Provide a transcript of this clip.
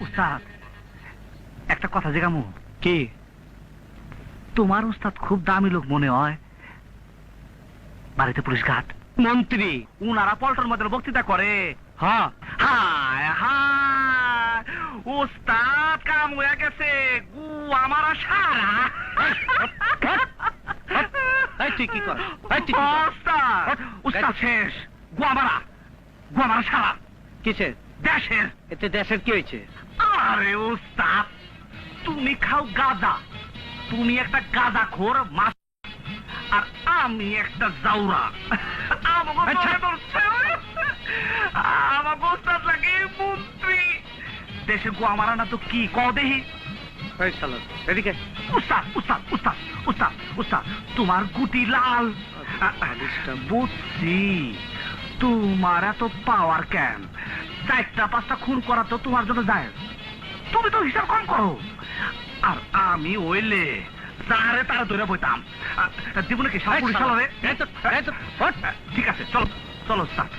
উস্তাদ একটা কথা জিগামু। কি? তোমার উস্তাদ খুব দামি লোক মনে হয়। বাড়িতে পুলিশ ঘাট। মন্ত্রী উনারা পল্টন মধ্যে বক্তৃতা করে। হ্যাঁ। হায় হায় উস্তাদ কাম হয়ে গেছে। গু আমার সারা। কি কর? উস্তাদ উস্তাদ শেষ। গুয়ামারা গুয়ামারা সারা। কিসের? দেশের। এতে দেশের কি হয়েছে? আরে তুমি খাও গাঁজা। তুমি একটা গাঁজা খোর মাছ আর আমি একটা জাউরা। আমাকে আচ্ছা। লাগে মন্ত্রী। দেশে না তো কি ক দেহি এদিকে উস্তাদ উস্তাদ উস্তাদ উস্তাদ উস্তাদ তোমার গুটি লাল। বুঝছি। তোমার এত পাওয়ার কেন? চারটা পাঁচটা খুন করা তো তোমার জন্য যায়। তুমি তো হিসাব কম করো। আর আমি ওইলে তারে তারা ধরে বইতাম। দিব নাকি সারা পুলিশ ঠিক আছে চলো চলো স্যার